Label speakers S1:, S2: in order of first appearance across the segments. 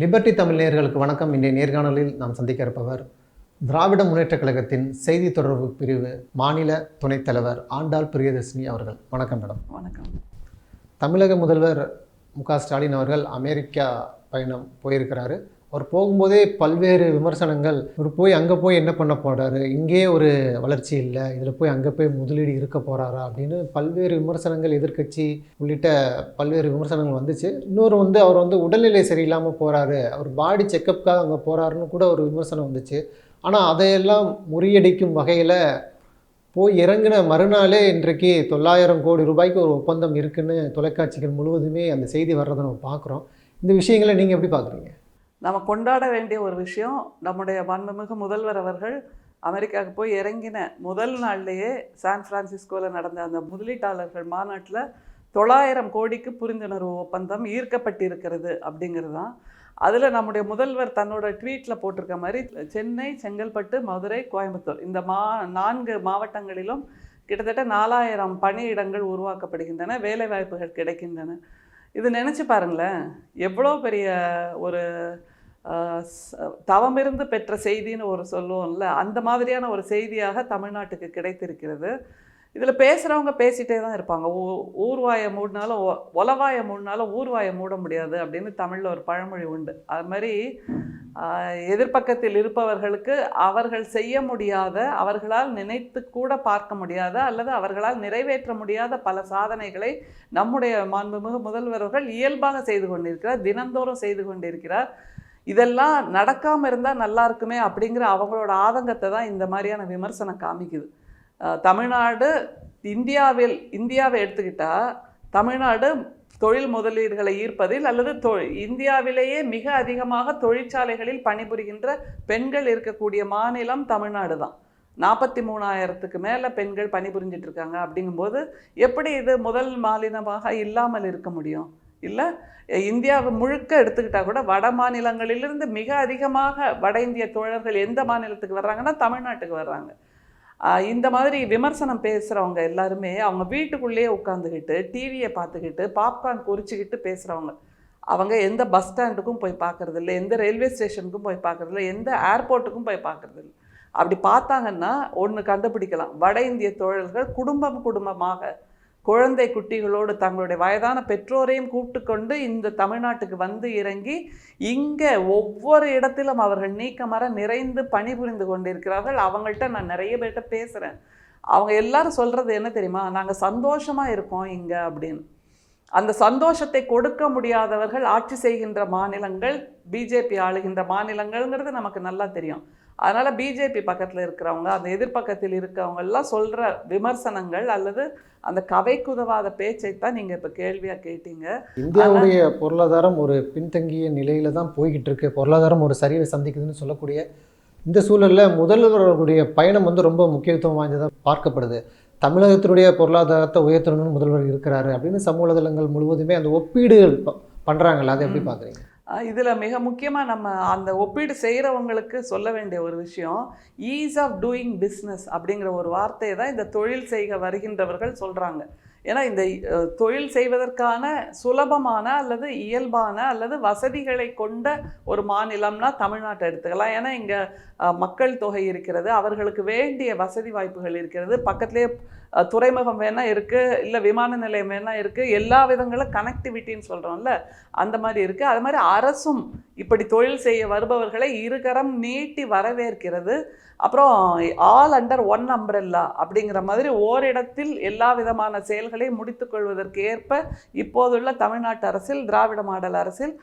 S1: Liberty Tamil நேயர்களுக்கு வணக்கம். இன்றைய நேர்காணலில் நாம் சந்திக்க இருப்பவர் திராவிட முன்னேற்றக் கழகத்தின் செய்தி தொடர்பு பிரிவு மாநில துணைத் தலைவர் ஆண்டாள் பிரியதர்ஷினி அவர்கள். வணக்கம் மேடம்.
S2: வணக்கம்.
S1: தமிழக முதல்வர் மு க ஸ்டாலின் அவர்கள் அமெரிக்கா பயணம் போயிருக்கிறாரு. அவர் போகும்போதே பல்வேறு விமர்சனங்கள். இவர் போய் அங்கே போய் என்ன பண்ண போறாரு? இங்கே ஒரு வளர்ச்சி இல்லை. இதில் போய் அங்கே போய் முதலீடு இருக்க போகிறாரா அப்படின்னு பல்வேறு விமர்சனங்கள் எதிர்க்கட்சி உள்ளிட்ட பல்வேறு விமர்சனங்கள் வந்துச்சு. இன்னொரு வந்து அவர் வந்து உடல்நிலை சரியில்லாமல் போகிறாரு அவர் பாடி செக்கப்புக்காக அங்கே போகிறாருன்னு கூட ஒரு விமர்சனம் வந்துச்சு. ஆனால் அதையெல்லாம் முறியடிக்கும் வகையில் போய் இறங்கின மறுநாளே இன்றைக்கு தொள்ளாயிரம் கோடி ரூபாய்க்கு ஒரு ஒப்பந்தம் இருக்குன்னு தொலைக்காட்சிகள் முழுவதுமே அந்த செய்தி வர்றதை நம்ம பார்க்குறோம். இந்த விஷயங்களை நீங்கள் எப்படி பார்க்குறீங்க?
S2: நம்ம கொண்டாட வேண்டிய ஒரு விஷயம் நம்முடைய மாண்புமிகு முதல்வர் அவர்கள் அமெரிக்காவுக்கு போய் இறங்கின முதல் நாள்லேயே சான் பிரான்சிஸ்கோவில் நடந்த அந்த முதலீட்டாளர்கள் மாநாட்டில் தொள்ளாயிரம் கோடிக்கு புரிந்துணர்வு ஒப்பந்தம் ஈர்க்கப்பட்டிருக்கிறது அப்படிங்கிறது தான் அதில் நம்முடைய முதல்வர் தன்னோட ட்வீட்டில் போட்டிருக்க மாதிரி சென்னை செங்கல்பட்டு மதுரை கோயம்புத்தூர் இந்த மா நான்கு மாவட்டங்களிலும் கிட்டத்தட்ட நாலாயிரம் பணியிடங்கள் உருவாக்கப்படுகின்றன வேலைவாய்ப்புகள் கிடைக்கின்றன. இது நினச்சி பாருங்களேன். எவ்வளோ பெரிய ஒரு தவமிருந்து பெற்ற செய்தின்னு ஒரு சொல்லுவோம்ல அந்த மாதிரியான ஒரு செய்தியாக தமிழ்நாட்டுக்கு கிடைத்திருக்கிறது. இதில் பேசுகிறவங்க பேசிகிட்டே தான் இருப்பாங்க. ஊ ஊர்வாயை மூடினாலும் ஒ- ஒலவாயை மூடினாலும் ஊர்வாயை மூட முடியாது அப்படின்னு தமிழில் ஒரு பழமொழி உண்டு. அது மாதிரி ஆஹ், எதிர்ப்பக்கத்தில் இருப்பவர்களுக்கு அவர்கள் செய்ய முடியாத அவர்களால் நினைத்து கூட பார்க்க முடியாத அல்லது அவர்களால் நிறைவேற்ற முடியாத பல சாதனைகளை நம்முடைய மாண்புமிகு முதல்வர்கள் இயல்பாக செய்து கொண்டிருக்கிறார் தினந்தோறும் செய்து கொண்டிருக்கிறார். இதெல்லாம் நடக்காமல் இருந்தால் நல்லா இருக்குமே அப்படிங்கிற அவங்களோட ஆதங்கத்தை தான் இந்த மாதிரியான விமர்சனம் காமிக்குது. தமிழ்நாடு இந்தியாவில் இந்தியாவை எடுத்துக்கிட்டால் தமிழ்நாடு தொழில் முதலீடுகளை ஈர்ப்பதில் அல்லது தொ இந்தியாவிலேயே மிக அதிகமாக தொழிற்சாலைகளில் பணிபுரிகின்ற பெண்கள் இருக்கக்கூடிய மாநிலம் தமிழ்நாடு தான். நாற்பத்தி மூணாயிரத்துக்கு மேலே பெண்கள் பணிபுரிஞ்சிட்டு இருக்காங்க அப்படிங்கும்போது எப்படி இது முதல் மாநிலமாக இல்லாமல் இருக்க முடியும்? இல்லை இந்தியாவை முழுக்க எடுத்துக்கிட்டால் கூட வட மாநிலங்களிலிருந்து மிக அதிகமாக வட இந்திய தோழர்கள் எந்த மாநிலத்துக்கு வர்றாங்கன்னா தமிழ்நாட்டுக்கு வர்றாங்க. இந்த மாதிரி விமர்சனம் பேசுகிறவங்க எல்லாருமே அவங்க வீட்டுக்குள்ளேயே உட்காந்துக்கிட்டு டிவியை பார்த்துக்கிட்டு பாப்கார்ன் பொரிச்சுக்கிட்டு பேசுகிறவங்க அவங்க எந்த பஸ் ஸ்டாண்டுக்கும் போய் பார்க்கறதில்ல எந்த ரயில்வே ஸ்டேஷனுக்கும் போய் பார்க்குறதில்ல எந்த ஏர்போர்ட்டுக்கும் போய் பார்க்கறதில்ல. அப்படி பார்த்தாங்கன்னா ஒன்று கண்டுபிடிக்கலாம். வட இந்திய தோழர்கள் குடும்பம் குடும்பமாக குழந்தை குட்டிகளோடு தங்களுடைய வயதான பெற்றோரையும் கூப்பிட்டு கொண்டு இந்த தமிழ்நாட்டுக்கு வந்து இறங்கி இங்கே ஒவ்வொரு இடத்திலும் அவர்கள் நீக்கமர நிறைந்து பணிபுரிந்து கொண்டிருக்கிறார்கள். அவங்கள்ட்ட நான் நிறைய பேர்கிட்ட பேசுகிறேன் அவங்க எல்லாரும் சொல்கிறது என்ன தெரியுமா? நாங்கள் சந்தோஷமாக இருக்கோம் இங்கே அப்படின்னு. அந்த சந்தோஷத்தை கொடுக்க முடியாதவர்கள் ஆட்சி செய்கின்ற மாநிலங்கள் பிஜேபி ஆளுகின்ற மாநிலங்கள்ங்கிறது நமக்கு நல்லா தெரியும். அதனால் பிஜேபி பக்கத்தில் இருக்கிறவங்க அந்த எதிர்ப்பக்கத்தில் இருக்கவங்க எல்லாம் சொல்கிற விமர்சனங்கள் அல்லது அந்த கவைக்குதவாத பேச்சை தான் நீங்கள் இப்போ கேள்வியாக கேட்டீங்க.
S1: இந்தியாவுடைய பொருளாதாரம் ஒரு பின்தங்கிய நிலையில தான் போய்கிட்டு இருக்கு பொருளாதாரம் ஒரு சரிவை சந்திக்குதுன்னு சொல்லக்கூடிய இந்த சூழலில் முதல்வர்களுடைய பயணம் வந்து ரொம்ப முக்கியத்துவம் வாய்ந்ததாக பார்க்கப்படுது. தமிழகத்தினுடைய பொருளாதாரத்தை உயர்த்தணும்னு முதல்வர் இருக்கிறாரு அப்படின்னு சமூக வலைதளங்கள் முழுவதுமே அந்த ஒப்பீடுகள் ப- பண்றாங்கல்ல அதை எப்படி பார்க்குறீங்க?
S2: இதில் மிக முக்கியமாக நம்ம அந்த ஒப்பீடு செய்கிறவங்களுக்கு சொல்ல வேண்டிய ஒரு விஷயம் ஈஸ் ஆஃப் டூயிங் பிஸ்னஸ் அப்படிங்கிற ஒரு வார்த்தையை தான் இந்த தொழில் செய்க வருகின்றவர்கள் சொல்கிறாங்க ஏன்னா இந்த தொழில் செய்வதற்கான சுலபமான அல்லது இயல்பான அல்லது வசதிகளை கொண்ட ஒரு மாநிலம்னா தமிழ்நாட்டை எடுத்துக்கலாம். ஏன்னா இங்கே மக்கள் தொகை இருக்கிறது அவர்களுக்கு வேண்டிய வசதி வாய்ப்புகள் இருக்கிறது பக்கத்துலேயே துறைமுகம் வேணா இருக்குது இல்லை விமான நிலையம் வேணா இருக்குது எல்லா விதங்களும் கனெக்டிவிட்டின்னு சொல்கிறோம்ல அந்த மாதிரி இருக்குது அது மாதிரி அரசும் இப்படி தொழில் செய்ய வருபவர்களை இருகரம் நீட்டி வரவேற்கிறது. அப்புறம் ஆல் அண்டர் ஒன் அம்ப்ரெல்லா அப்படிங்கிற மாதிரி ஓரிடத்தில் எல்லா விதமான செயல்களையும் முடித்துக்கொள்வதற்கு ஏற்ப இப்போதுள்ள தமிழ்நாட்டு அரசில் திராவிட மாடல் அரசில்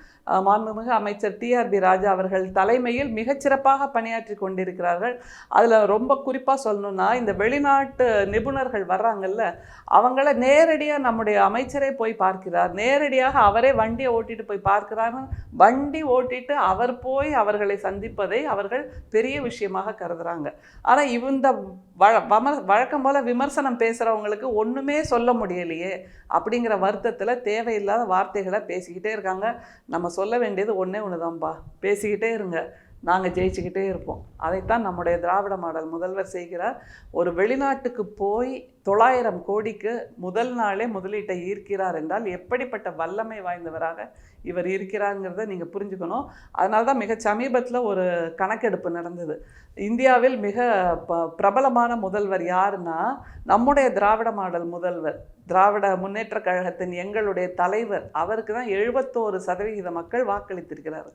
S2: மாண்புமிகு அமைச்சர் டிஆர்பி ராஜா அவர்கள் தலைமையில் மிகச்சிறப்பாக பணியாற்றி கொண்டிருக்கிறார்கள். அதில் ரொம்ப குறிப்பாக சொல்லணும்னா இந்த வெளிநாட்டு நிபுணர்கள் வர்றாங்கல்ல அவங்கள நேரடியாக நம்முடைய அமைச்சரே போய் பார்க்கிறார். நேரடியாக அவரே வண்டியை ஓட்டிட்டு போய் பார்க்கிறார் வண்டி ஓட்டிட்டு அவர் போய் அவர்களை சந்திப்பதை அவர்கள் பெரிய விஷயமாக கருதுறாங்க. ஆனால் இந்த வழ வம- வழக்கம் போல் விமர்சனம் பேசுகிறவங்களுக்கு ஒன்றுமே சொல்ல முடியலையே அப்படிங்கிற வருத்தத்தில் தேவையில்லாத வார்த்தைகளை பேசிக்கிட்டே இருக்காங்க. நம்ம சொல்ல வேண்டியது ஒன்றே ஒன்று தான்ப்பா பேசிக்கிட்டே இருங்க. நாங்கள் ஜெயிச்சுக்கிட்டே இருப்போம். அதைத்தான் நம்முடைய திராவிட மாடல் முதல்வர் செய்கிறார். ஒரு வெளிநாட்டுக்கு போய் தொள்ளாயிரம் கோடிக்கு முதல் நாளே முதலீட்டை ஈர்க்கிறார் என்றால் எப்படிப்பட்ட வல்லமை வாய்ந்தவராக இவர் இருக்கிறாங்கிறத நீங்கள் புரிஞ்சுக்கணும். அதனால தான் மிக சமீபத்தில் ஒரு கணக்கெடுப்பு நடந்தது. இந்தியாவில் மிக ப பிரபலமான முதல்வர் யாருன்னா நம்முடைய திராவிட மாடல் முதல்வர் திராவிட முன்னேற்றக் கழகத்தின் எங்களுடைய தலைவர். அவருக்கு தான் எழுபத்தோரு சதவிகித மக்கள் வாக்களித்திருக்கிறார்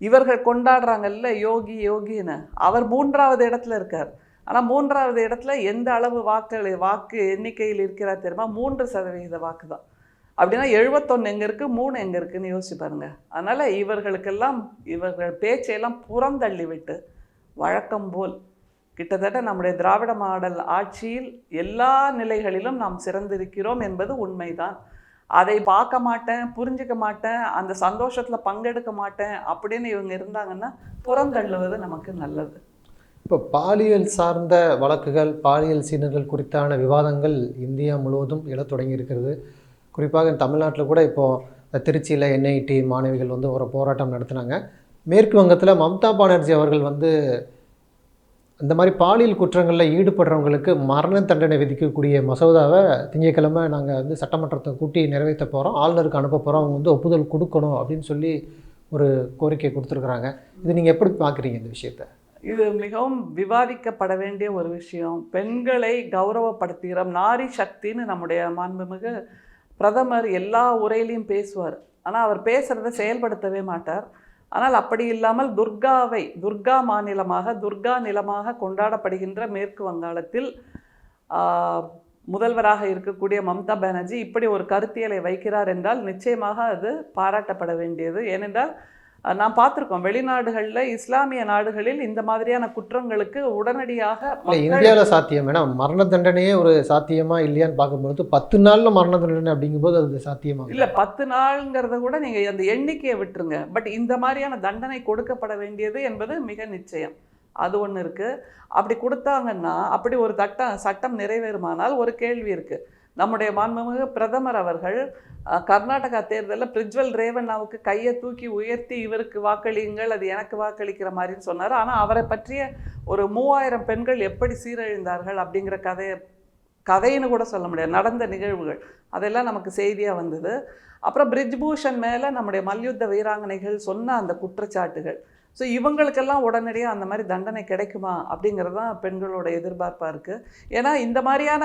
S2: இவர்கள் கொண்டாடுறாங்கல்ல யோகி யோகின்னு. அவர் மூன்றாவது இடத்துல இருக்கார். ஆனால் மூன்றாவது இடத்துல எந்த அளவு வாக்கள் வாக்கு எண்ணிக்கையில் இருக்கிறார் தெரியுமா? மூன்று சதவிகித வாக்கு தான் அப்படின்னா எழுபத்தொன்று எங்கே இருக்குது மூணு எங்கே இருக்குன்னு யோசிச்சு பாருங்கள் அதனால் இவர்களுக்கெல்லாம் இவர்கள் பேச்சையெல்லாம் புறந்தள்ளி விட்டு வழக்கம் போல் கிட்டத்தட்ட நம்முடைய திராவிட மாடல் ஆட்சியில் எல்லா நிலைகளிலும் நாம் சிறந்திருக்கிறோம் என்பது உண்மைதான். அதை பார்க்க மாட்டேன் புரிஞ்சுக்க மாட்டேன் அந்த சந்தோஷத்தில் பங்கெடுக்க மாட்டேன் அப்படின்னு இவங்க இருந்தாங்கன்னா புறந்தள்ளுவது நமக்கு நல்லது.
S1: இப்போ பாலியல் சார்ந்த வழக்குகள் பாலியல் சீனர்கள் குறித்தான விவாதங்கள் இந்தியா முழுவதும் எழத் தொடங்கி இருக்கிறது குறிப்பாக தமிழ்நாட்டில் கூட இப்போது திருச்சியில் என்ஐடி மாணவிகள் வந்து ஒரு போராட்டம் நடத்தினாங்க. மேற்கு வங்கத்தில் மம்தா பானர்ஜி அவர்கள் வந்து இந்த மாதிரி பாலியல் குற்றங்களில் ஈடுபடுறவங்களுக்கு மரண தண்டனை விதிக்கக்கூடிய மசோதாவை திங்கட்கிழமை நாங்கள் வந்து சட்டமன்றத்தை கூட்டி நிறைவேற்ற போகிறோம் ஆளுநருக்கு அனுப்ப போகிறோம் அவங்க வந்து ஒப்புதல் கொடுக்கணும் அப்படின்னு சொல்லி ஒரு கோரிக்கை கொடுத்துருக்குறாங்க. இது நீங்கள் எப்படி பார்க்குறீங்க இந்த விஷயத்தை?
S2: இது மிகவும் விவாதிக்கப்பட வேண்டிய ஒரு விஷயம். பெண்களை கௌரவப்படுத்துகிறோம் நாரி சக்தின்னு நம்முடைய மாண்புமிகு பிரதமர் எல்லா உரையிலையும் பேசுவார். ஆனால் அவர் பேசுகிறத செயல்படுத்தவே மாட்டார். ஆனால் அப்படி இல்லாமல் துர்காவை துர்கா மாநிலமாக துர்கா நிலமாக கொண்டாடப்படுகின்ற மேற்கு வங்காளத்தில் முதல்வராக இருக்கக்கூடிய மம்தா பானர்ஜி இப்படி ஒரு கருத்தியலை வைக்கிறார் என்றால் நிச்சயமாக அது பாராட்டப்பட வேண்டியது. ஏனென்றால் நாம் பார்த்துருக்கோம். வெளிநாடுகளில் இஸ்லாமிய நாடுகளில் இந்த மாதிரியான குற்றங்களுக்கு உடனடியாக
S1: இந்தியாவில் சாத்தியம். ஏன்னா மரண தண்டனையே ஒரு சாத்தியமா இல்லையான்னு பார்க்கும்போது பத்து நாளில் மரண தண்டனை அப்படிங்கும்போது அது சாத்தியமா?
S2: இல்ல பத்து நாளுங்கிறத கூட நீங்க அந்த எண்ணிக்கையை விட்டுருங்க. பட் இந்த மாதிரியான தண்டனை கொடுக்கப்பட வேண்டியது என்பது மிக நிச்சயம். அது ஒன்று இருக்கு. அப்படி கொடுத்தாங்கன்னா அப்படி ஒரு தட்டம் சட்டம் நிறைவேறுமானால் ஒரு கேள்வி இருக்கு. நம்முடைய மாண்புமிகு பிரதமர் அவர்கள் கர்நாடகா தேர்தலில் பிரிஜ்வல் ரேவண்ணாவுக்கு கையை தூக்கி உயர்த்தி இவருக்கு வாக்களியுங்கள் அது எனக்கு வாக்களிக்கிற மாதிரின்னு சொன்னார். ஆனால் அவரை பற்றிய ஒரு மூவாயிரம் பெண்கள் எப்படி சீரழிந்தார்கள் அப்படிங்கிற கதையை கதைன்னு கூட சொல்ல முடியாது. நடந்த நிகழ்வுகள். அதெல்லாம் நமக்கு செய்தியாக வந்தது. அப்புறம் பிரிஜ்பூஷன் மேலே நம்முடைய மல்யுத்த வீராங்கனைகள் சொன்ன அந்த குற்றச்சாட்டுகள். ஸோ இவங்களுக்கெல்லாம் உடனடியாக அந்த மாதிரி தண்டனை கிடைக்குமா அப்படிங்கிறது தான் பெண்களோட எதிர்பார்ப்பாக இருக்குது ஏன்னா இந்த மாதிரியான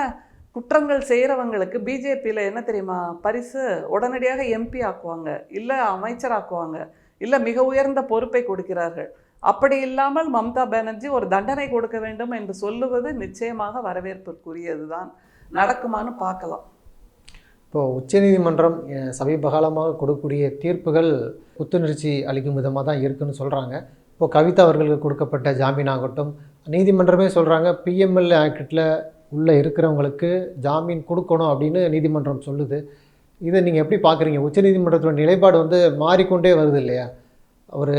S2: குற்றங்கள் செய்கிறவங்களுக்கு பிஜேபியில் என்ன தெரியுமா? பரிசு உடனடியாக எம்பி ஆக்குவாங்க. இல்லை அமைச்சராக்குவாங்க. இல்லை மிக உயர்ந்த பொறுப்பை கொடுக்கிறார்கள். அப்படி இல்லாமல் மம்தா பானர்ஜி ஒரு தண்டனை கொடுக்க வேண்டும் என்று சொல்லுவது நிச்சயமாக வரவேற்புக்குரியது தான் நடக்குமான்னு பார்க்கலாம்.
S1: இப்போ உச்சநீதிமன்றம் சமீபகாலமாக சமீப காலமாக கொடுக்கக்கூடிய தீர்ப்புகள் புத்துணர்ச்சி அளிக்கும் விதமாக தான் இருக்குன்னு சொல்கிறாங்க இப்போ கவிதா அவர்களுக்கு கொடுக்கப்பட்ட ஜாமீன் ஆகட்டும் நீதிமன்றமே சொல்கிறாங்க பிஎம்எல்ஏ ஆக்டில் உள்ளே இருக்கிறவங்களுக்கு ஜாமீன் கொடுக்கணும் அப்படின்னு நீதிமன்றம் சொல்லுது. இதை நீங்கள் எப்படி பார்க்குறீங்க உச்சநீதிமன்றத்தோட நிலைப்பாடு வந்து மாறிக்கொண்டே வருது இல்லையா? அவர்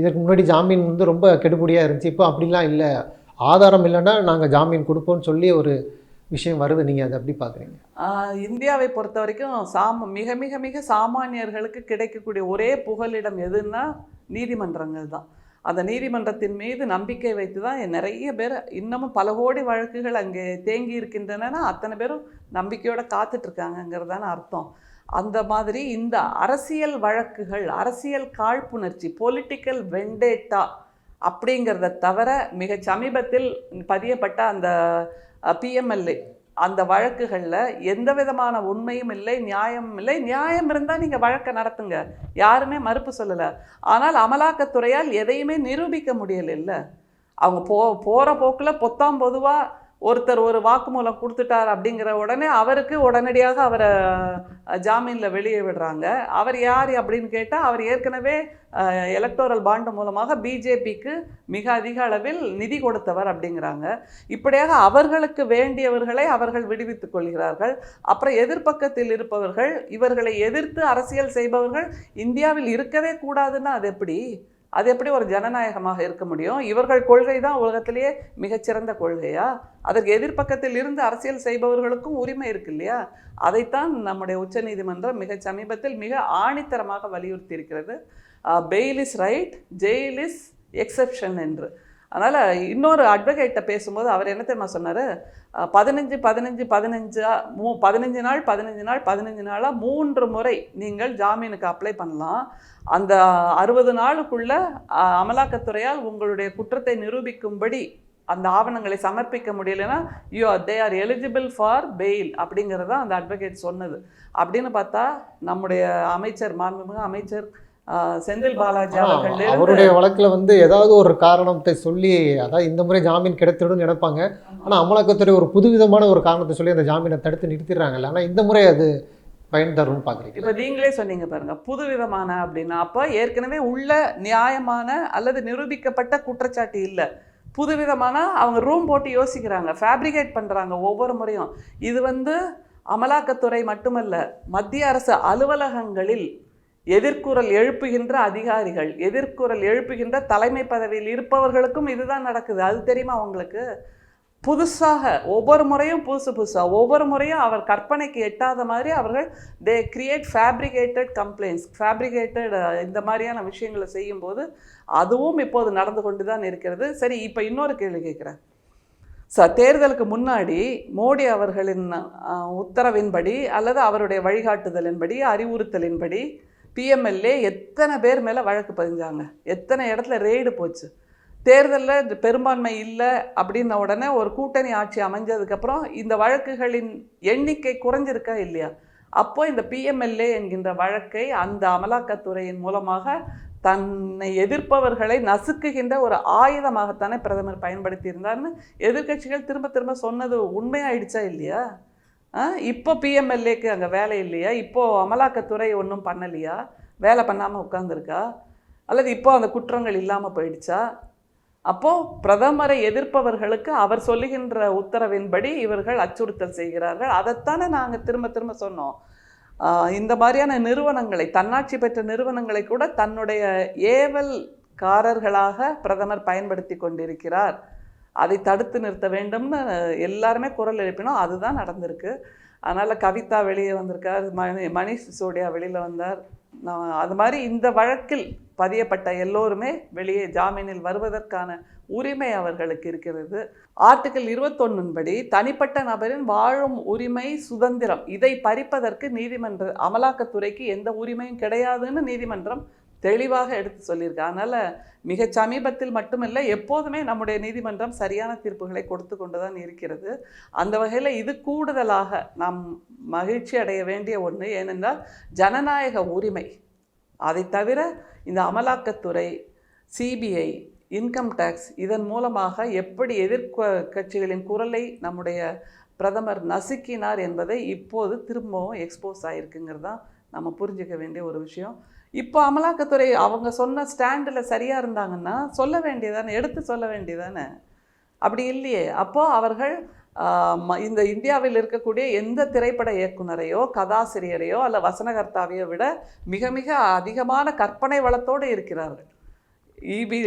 S1: இதற்கு முன்னாடி ஜாமீன் வந்து ரொம்ப கெடுபடியாக இருந்துச்சு. இப்போ அப்படிலாம் இல்லை. ஆதாரம் இல்லைன்னா நாங்கள் ஜாமீன் கொடுப்போம்னு சொல்லி ஒரு விஷயம் வருது. நீங்கள் அதை எப்படி பார்க்குறீங்க
S2: இந்தியாவை பொறுத்த வரைக்கும் சாம மிக மிக மிக சாமானியர்களுக்கு கிடைக்கக்கூடிய ஒரே புகலிடம் எதுன்னா நீதிமன்றங்கள் தான். அந்த நீதிமன்றத்தின் மீது நம்பிக்கை வைத்து தான் நிறைய பேர் இன்னமும் பல கோடி வழக்குகள் அங்கே தேங்கி இருக்கின்றன அத்தனை பேரும் நம்பிக்கையோட காத்துட்ருக்காங்கங்கிறதான அர்த்தம். அந்த மாதிரி இந்த அரசியல் வழக்குகள் அரசியல் காழ்ப்புணர்ச்சி பொலிட்டிக்கல் வெண்டேட்டா அப்படிங்கிறத தவிர மிக சமீபத்தில் பதியப்பட்ட அந்த பிஎம்எல்ஏ அந்த வழக்குகளில் எந்த விதமான உண்மையும் இல்லை நியாயமும் இல்லை. நியாயம் இருந்தால் நீங்கள் வழக்கை நடத்துங்க. யாருமே மறுப்பு சொல்லலை. ஆனால் அமலாக்கத்துறையால் எதையுமே நிரூபிக்க முடியல அவங்க போ போகிற போக்கில் பொத்தாம் பொதுவாக ஒருத்தர் ஒரு வாக்குமூலம் கொடுத்துட்டார் அப்படிங்கிற உடனே அவருக்கு உடனடியாக அவரை ஜாமீனில் வெளியே விடுறாங்க. அவர் யார் அப்படின்னு கேட்டால் அவர் ஏற்கனவே எலக்டோரல் பாண்டு மூலமாக பிஜேபிக்கு மிக அதிக அளவில் நிதி கொடுத்தவர் அப்படிங்கிறாங்க. இப்படியாக அவர்களுக்கு வேண்டியவர்களை அவர்கள் விடுவித்துக் கொள்கிறார்கள். அப்புறம் எதிர்ப்பக்கத்தில் இருப்பவர்கள் இவர்களை எதிர்த்து அரசியல் செய்பவர்கள் இந்தியாவில் இருக்கவே கூடாதுன்னா அது எப்படி? அது எப்படி ஒரு ஜனநாயகமாக இருக்க முடியும்? இவர்கள் கொள்கை தான் உலகத்திலேயே மிகச்சிறந்த கொள்கையா? அதற்கு எதிர்ப்பக்கத்தில் இருந்து அரசியல் செய்பவர்களுக்கும் உரிமை இருக்கு இல்லையா? அதைத்தான் நம்முடைய உச்சநீதிமன்றம் மிக சமீபத்தில் மிக ஆணித்தரமாக வலியுறுத்தி இருக்கிறது bail is right jail is exception என்று. அதனால் இன்னொரு அட்வொகேட்டை பேசும்போது அவர் என்ன தெரியுமா சொன்னார்? பதினஞ்சு பதினஞ்சு பதினஞ்சா மூ பதினஞ்சு நாள் பதினஞ்சு நாள் பதினஞ்சு நாளாக மூன்று முறை நீங்கள் ஜாமீனுக்கு அப்ளை பண்ணலாம். அந்த அறுபது நாளுக்குள்ள அமலாக்கத்துறையால் உங்களுடைய குற்றத்தை நிரூபிக்கும்படி அந்த ஆவணங்களை சமர்ப்பிக்க முடியலைன்னா you they are eligible for bail அப்படிங்கிறது தான் அந்த அட்வொகேட் சொன்னது. அப்படின்னு பார்த்தா நம்முடைய அமைச்சர் மாண்புமிகு அமைச்சர் செந்தில் பாலாஜி அவர்கள்
S1: அவருடைய வழக்குல வந்து ஏதாவது ஒரு காரணத்தை சொல்லி அதாவது இந்த முறை ஜாமீன் கிடைத்திடும் நினைப்பாங்க. ஆனா அமலாக்கத்துறை ஒரு புதுவிதமான ஒரு காரணத்தை சொல்லி அந்த ஜாமீனை தடுத்து நிறுத்திடுறாங்கல்ல. ஆனா இந்த முறை அது பயன் தரும்னு பாக்குறீங்க
S2: இப்போ நீங்களே சொன்னீங்க பாருங்க புது விதமான அப்படின்னா அப்போ ஏற்கனவே உள்ள நியாயமான அல்லது நிரூபிக்கப்பட்ட குற்றச்சாட்டு இல்லை. புதுவிதமான அவங்க ரூம் போட்டு யோசிக்கிறாங்க ஃபேப்ரிகேட் பண்ணுறாங்க ஒவ்வொரு முறையும். இது வந்து அமலாக்கத்துறை மட்டுமல்ல மத்திய அரசு அலுவலகங்களில் எதிர்குரல் எழுப்புகின்ற அதிகாரிகள் எதிர்குரல் எழுப்புகின்ற தலைமை பதவியில் இருப்பவர்களுக்கும் இதுதான் நடக்குது. அது தெரியுமா அவங்களுக்கு புதுசாக ஒவ்வொரு முறையும் புதுசு புதுசாக ஒவ்வொரு முறையும் அவர் கற்பனைக்கு எட்டாத மாதிரி அவர்கள் they create fabricated complaints fabricated இந்த மாதிரியான விஷயங்களை செய்யும்போது அதுவும் இப்போது நடந்து கொண்டு தான் இருக்கிறது. சரி இப்போ இன்னொரு கேள்வி கேட்குறேன். ச தேர்தலுக்கு முன்னாடி மோடி அவர்களின் உத்தரவின்படி அல்லது அவருடைய வழிகாட்டுதலின்படி அறிவுறுத்தலின்படி பிஎம்எல்ஏ எத்தனை பேர் மேலே வழக்கு பதிஞ்சாங்க? எத்தனை இடத்துல ரெய்டு போச்சு? தேர்தலில் பெரும்பான்மை இல்லை அப்படின்ன உடனே ஒரு கூட்டணி ஆட்சி அமைஞ்சதுக்கப்புறம் இந்த வழக்குகளின் எண்ணிக்கை குறைஞ்சிருக்கா இல்லையா? அப்போ இந்த பிஎம்எல்ஏ என்கின்ற வழக்கை அந்த அமலாக்கத்துறையின் மூலமாக தன்னை எதிர்ப்பவர்களை நசுக்குகின்ற ஒரு ஆயுதமாகத்தானே பிரதமர் பயன்படுத்தியிருந்தார்னு எதிர்கட்சிகள் எதிர்க்கட்சிகள் திரும்ப திரும்ப சொன்னது உண்மையாயிடுச்சா இல்லையா? இப்போ பிஎம்எல்ஏக்கு அங்கே வேலை இல்லையா? இப்போது அமலாக்கத்துறை ஒன்றும் பண்ணலையா? வேலை பண்ணாமல் உட்காந்துருக்கா அல்லது இப்போ அந்த குற்றங்கள் இல்லாமல் போயிடுச்சா? அப்போது பிரதமரை எதிர்ப்பவர்களுக்கு அவர் சொல்லுகின்ற உத்தரவின்படி இவர்கள் அச்சுறுத்தல் செய்கிறார்கள். அதைத்தானே நாங்கள் திரும்ப திரும்ப சொன்னோம். இந்த மாதிரியான நிறுவனங்களை தன்னாட்சி பெற்ற நிறுவனங்களை கூட தன்னுடைய ஏவல்காரர்களாக பிரதமர் பயன்படுத்தி கொண்டிருக்கிறார். அதை தடுத்து நிறுத்த வேண்டும்னு எல்லாருமே குரல் எழுப்பினோம். அதுதான் நடந்திருக்கு. அதனால் கவிதா வெளியே வந்திருக்கார் மணி மணிஷ் சிசோடியா வெளியில் வந்தார். நான் அது மாதிரி இந்த வழக்கில் பதியப்பட்ட எல்லோருமே வெளியே ஜாமீனில் வருவதற்கான உரிமை அவர்களுக்கு இருக்கிறது. ஆர்டிகிள் இருபத்தொன்னின் படி தனிப்பட்ட நபரின் வாழும் உரிமை சுதந்திரம். இதை பறிப்பதற்கு நீதிமன்ற அமலாக்கத்துறைக்கு எந்த உரிமையும் கிடையாதுன்னு நீதிமன்றம் தெளிவாக எடுத்து சொல்லியிருக்கு. அதனால் மிக சமீபத்தில் மட்டுமில்லை எப்போதுமே நம்முடைய நீதிமன்றம் சரியான தீர்ப்புகளை கொடுத்து கொண்டு தான் இருக்கிறது. அந்த வகையில் இது கூடுதலாக நாம் மகிழ்ச்சி அடைய வேண்டிய ஒன்று ஏனென்றால் ஜனநாயக உரிமை. அதை தவிர இந்த அமலாக்கத்துறை சிபிஐ இன்கம் டேக்ஸ் இதன் மூலமாக எப்படி எதிர்க கட்சிகளின் குரலை நம்முடைய பிரதமர் நசுக்கினார் என்பதை இப்போது திரும்பவும் எக்ஸ்போஸ் ஆகிருக்குங்கிறது தான் நம்ம புரிஞ்சுக்க வேண்டிய ஒரு விஷயம். இப்போ அமலாக்கத்துறை அவங்க சொன்ன ஸ்டாண்டில் சரியாக இருந்தாங்கன்னா சொல்ல வேண்டியதானே எடுத்து சொல்ல வேண்டியதானே? அப்படி இல்லையே. அப்போது அவர்கள் இந்த இந்தியாவில் இருக்கக்கூடிய எந்த திரைப்பட இயக்குனரையோ கதாசிரியரையோ அல்ல வசனகர்த்தாவையோ விட மிக மிக அதிகமான கற்பனை வளத்தோடு இருக்கிறார்கள். இபி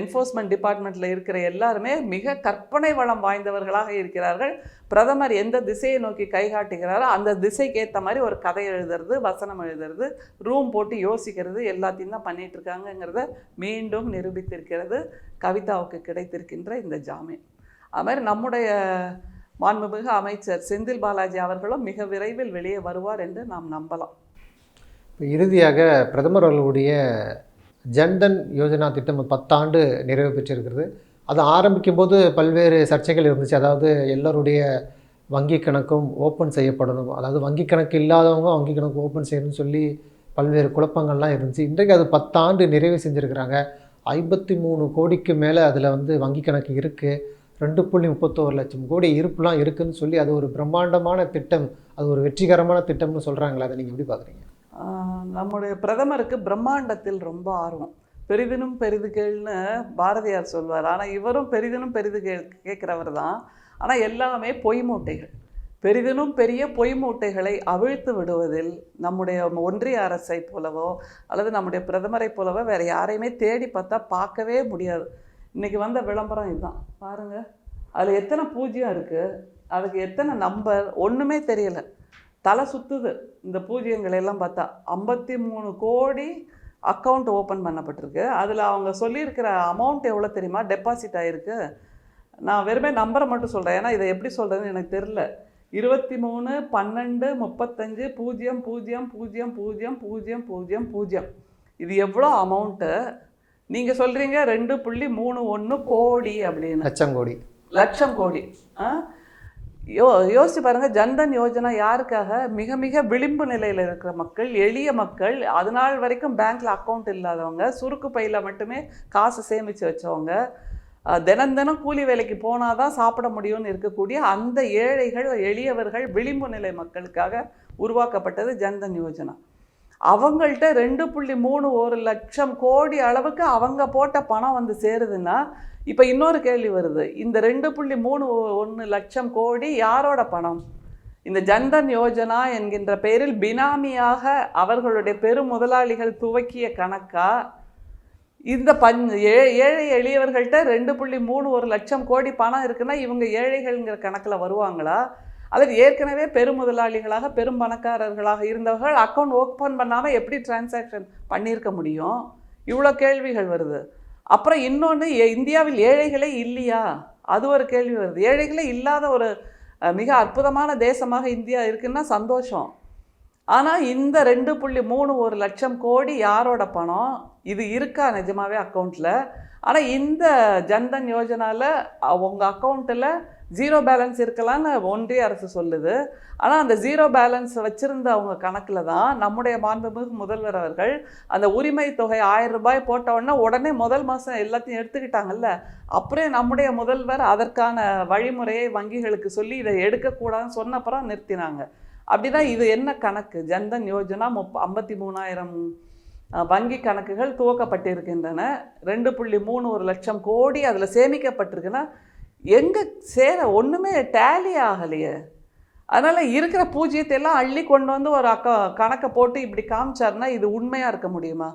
S2: என்ஃபோர்ஸ்மெண்ட் டிபார்ட்மெண்ட்டில் இருக்கிற எல்லாருமே மிக கற்பனை வளம் வாய்ந்தவர்களாக இருக்கிறார்கள். பிரதமர் எந்த திசையை நோக்கி கைகாட்டுகிறாரோ அந்த திசைக்கு ஏற்ற மாதிரி ஒரு கதை எழுதுறது வசனம் எழுதுறது ரூம் போட்டு யோசிக்கிறது எல்லாத்தையும் தான் பண்ணிகிட்ருக்காங்கங்கிறத மீண்டும் நிரூபித்திருக்கிறது கவிதாவுக்கு கிடைத்திருக்கின்ற இந்த ஜாமீன். அது மாதிரி நம்முடைய மாண்புமிகு அமைச்சர் செந்தில் பாலாஜி அவர்களும் மிக விரைவில் வெளியே வருவார் என்று நாம் நம்பலாம்.
S1: இப்போ இறுதியாக பிரதமர் அவர்களுடைய ஜன்தன் யோஜனா திட்டம் பத்தாண்டு நிறைவு பெற்றிருக்கிறது. அது ஆரம்பிக்கும் போது பல்வேறு சர்ச்சைகள் இருந்துச்சு. அதாவது எல்லோருடைய வங்கி கணக்கும் ஓப்பன் செய்யப்படணும். அதாவது வங்கி கணக்கு இல்லாதவங்க வங்கி கணக்கு ஓப்பன் செய்யணும்னு சொல்லி பல்வேறு குழப்பங்கள்லாம் இருந்துச்சு. இன்றைக்கு அது பத்தாண்டு நிறைவு செஞ்சுருக்கிறாங்க. ஐம்பத்தி மூணு கோடிக்கு மேலே அதில் வந்து வங்கி கணக்கு இருக்குது ரெண்டு புள்ளி முப்பத்தோரு லட்சம் கோடி இருப்புலாம் இருக்குதுன்னு சொல்லி அது ஒரு பிரம்மாண்டமான திட்டம். அது ஒரு வெற்றிகரமான திட்டம்னு சொல்கிறாங்களே அதை நீங்கள் எப்படி பார்க்குறீங்க
S2: நம்முடைய பிரதமருக்கு பிரம்மாண்டத்தில் ரொம்ப ஆர்வம். பெரிதினும் பெரிது கேள்னு பாரதியார் சொல்வார். ஆனால் இவரும் பெரிதினும் பெரிது கே கேட்குறவர் தான். ஆனால் எல்லாமே பொய் மூட்டைகள். பெரிதினும் பெரிய பொய் மூட்டைகளை அவிழ்த்து விடுவதில் நம்முடைய ஒன்றிய அரசை போலவோ அல்லது நம்முடைய பிரதமரை போலவோ வேறு யாரையுமே தேடி பார்த்தா பார்க்கவே முடியாது. இன்றைக்கி வந்த விளம்பரம் இதுதான். பாருங்கள் அதில் எத்தனை பூஜ்யம் இருக்குது அதுக்கு எத்தனை நம்பர்? ஒன்றுமே தெரியலை. தலை சுத்துது. இந்த பூஜ்யங்களை எல்லாம் பார்த்தா ஐம்பத்தி மூணு கோடி அக்கௌண்ட் ஓப்பன் பண்ணப்பட்டிருக்கு. அதில் அவங்க சொல்லியிருக்கிற அமௌண்ட் எவ்வளோ தெரியுமா? டெபாசிட் ஆகிருக்கு நான் வெறுமே நம்பரை மட்டும் சொல்கிறேன் ஏன்னா இதை எப்படி சொல்கிறதுன்னு எனக்கு தெரில இருபத்தி மூணு பன்னெண்டு முப்பத்தஞ்சு பூஜ்ஜியம் பூஜ்ஜியம் பூஜ்ஜியம் பூஜ்ஜியம் பூஜ்ஜியம் பூஜ்ஜியம் பூஜ்ஜியம். இது எவ்வளோ அமௌண்ட்டு நீங்கள் சொல்கிறீங்க ரெண்டு புள்ளி மூணு ஒன்று கோடி அப்படின்னு.
S1: லட்சம் கோடி.
S2: லட்சம் கோடி. ஆ? யோ யோசிச்சு பாருங்கள் ஜன்தன் யோஜனா யாருக்காக? மிக மிக விளிம்பு நிலையில் இருக்கிற மக்கள் எளிய மக்கள் அது நாள் வரைக்கும் பேங்க்கில் அக்கௌண்ட் இல்லாதவங்க சுருக்கு பையில் மட்டுமே காசு சேமித்து வச்சவங்க தினம் தினம் கூலி வேலைக்கு போனால் தான் சாப்பிட முடியும்னு இருக்கக்கூடிய அந்த ஏழைகள் எளியவர்கள் விளிம்பு நிலை மக்களுக்காக உருவாக்கப்பட்டது ஜன்தன் யோஜனா. அவங்கள்ட்ட ரெண்டு புள்ளி மூணு ஒரு லட்சம் கோடி அளவுக்கு அவங்க போட்ட பணம் வந்து சேருதுன்னா இப்போ இன்னொரு கேள்வி வருது. இந்த ரெண்டு புள்ளி மூணு ஒன்று லட்சம் கோடி யாரோட பணம்? இந்த ஜன்தன் யோஜனா என்கின்ற பெயரில் பினாமியாக அவர்களுடைய பெரும் முதலாளிகள் துவக்கிய கணக்கா? இந்த பஞ் ஏ ஏழை எளியவர்கள்ட்ட ரெண்டு புள்ளி மூணு ஒரு லட்சம் கோடி பணம் இருக்குன்னா இவங்க ஏழைகள்ங்கிற கணக்கில் வருவாங்களா? அல்லது ஏற்கனவே பெரும் முதலாளிகளாக பெரும் பணக்காரர்களாக இருந்தவர்கள் அக்கௌண்ட் ஓப்பன் பண்ணாமல் எப்படி டிரான்சாக்ஷன் பண்ணியிருக்க முடியும்? இவ்வளோ கேள்விகள் வருது. அப்புறம் இன்னொன்று இந்தியாவில் ஏழைகளே இல்லையா? அது ஒரு கேள்வி வருது. ஏழைகளே இல்லாத ஒரு மிக அற்புதமான தேசமாக இந்தியா இருக்குன்னா சந்தோஷம். ஆனால் இந்த ரெண்டு புள்ளி மூணு ஒரு லட்சம் கோடி யாரோட பணம்? இது இருக்கா நிஜமாவே அக்கௌண்ட்டில் ஆனால் இந்த ஜன்தன் யோஜனாவில் உங்கள் அக்கௌண்ட்டில் ஜீரோ பேலன்ஸ் இருக்கலாம்னு ஒன்றிய அரசு சொல்லுது. ஆனால் அந்த ஜீரோ பேலன்ஸ் வச்சுருந்த அவங்க கணக்கில் தான் நம்முடைய மாண்புமிகு முதல்வர் அவர்கள் அந்த உரிமை தொகை ஆயிரம் ரூபாய் போட்டவுடனே உடனே முதல் மாதம் எல்லாத்தையும் எடுத்துக்கிட்டாங்கல்ல. அப்புறம் நம்முடைய முதல்வர் அதற்கான வழிமுறையை வங்கிகளுக்கு சொல்லி இதை எடுக்கக்கூடாதுன்னு சொன்னப்புறம் நிறுத்தினாங்க. அப்படிதான் இது என்ன கணக்கு? ஜன்தன் யோஜனா முப் ஐம்பத்தி மூணாயிரம் வங்கி கணக்குகள் துவக்கப்பட்டிருக்கின்றன. ரெண்டு புள்ளி மூணு ஒரு லட்சம் கோடி அதில் சேமிக்கப்பட்டிருக்குன்னா எங்கே சேர ஒன்றுமே டேலி ஆகலையே. அதனால் இருக்கிற பூஜ்ஜியத்தை எல்லாம் அள்ளி கொண்டு வந்து ஒரு அக்க கணக்கை போட்டு இப்படி காமிச்சாருன்னா இது உண்மையாக இருக்க முடியுமா?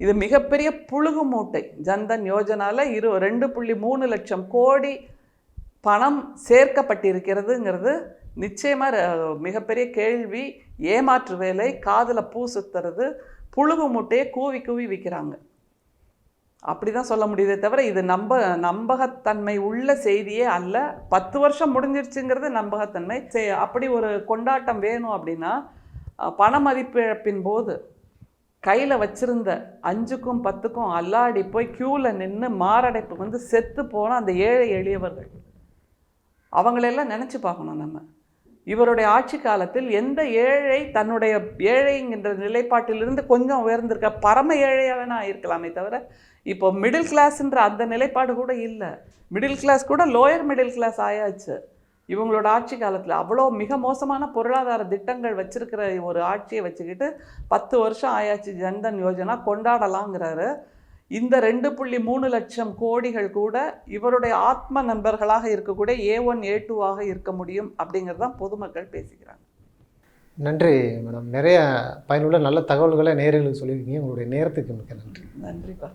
S2: இது மிகப்பெரிய புழுகு மூட்டை. ஜன்தன் யோஜனாவில் இரு ரெண்டு புள்ளி மூணு லட்சம் கோடி பணம் சேர்க்கப்பட்டிருக்கிறதுங்கிறது நிச்சயமாக மிகப்பெரிய கேள்வி. ஏமாற்று வேலை காதில் பூ சுத்துறது புழுகு மூட்டையை கூவி கூவி விற்கிறாங்க அப்படி தான் சொல்ல முடியுதே தவிர இது நம்ப நம்பகத்தன்மை உள்ள செய்தியே அல்ல. பத்து வருஷம் முடிஞ்சிருச்சுங்கிறது நம்பகத்தன்மை. அப்படி ஒரு கொண்டாட்டம் வேணும் அப்படின்னா பண மதிப்பிழப்பின் போது கையில் வச்சிருந்த அஞ்சுக்கும் பத்துக்கும் அல்லாடி போய் க்யூவில் நின்று மாரடைப்பு வந்து செத்து போன அந்த ஏழை எளியவர்கள். அவங்களெல்லாம் நினச்சி பார்க்கணும் நம்ம. இவருடைய ஆட்சி காலத்தில் எந்த ஏழை தன்னுடைய ஏழைங்கிற நிலைப்பாட்டிலிருந்து கொஞ்சம் உயர்ந்திருக்க பரம ஏழையாக இருக்கலாமே தவிர இப்போ மிடில் கிளாஸ்ன்ற அந்த நிலைப்பாடு கூட இல்லை. மிடில் கிளாஸ் கூட லோயர் மிடில் கிளாஸ் ஆயாச்சு. இவங்களோட ஆட்சி காலத்தில் அவ்வளோ மிக மோசமான பொருளாதார திட்டங்கள் வச்சுருக்கிற ஒரு ஆட்சியை வச்சுக்கிட்டு பத்து வருஷம் ஆயாச்சு ஜன்தன் யோஜனா கொண்டாடலாங்கிறாரு. இந்த ரெண்டு புள்ளி மூணு லட்சம் கோடிகள் கூட இவருடைய ஆத்ம நண்பர்களாக இருக்கக்கூடிய ஏ ஒன் ஏ டூவாக இருக்க முடியும் அப்படிங்கிறது தான் பொதுமக்கள் பேசிக்கிறாங்க.
S1: நன்றி மேடம். நிறைய பயனுள்ள நல்ல தகவல்களை நேயர்களுக்கு சொல்லியிருக்கீங்க. உங்களுடைய நேரத்துக்கு மிக்க நன்றி.
S2: நன்றிப்பா.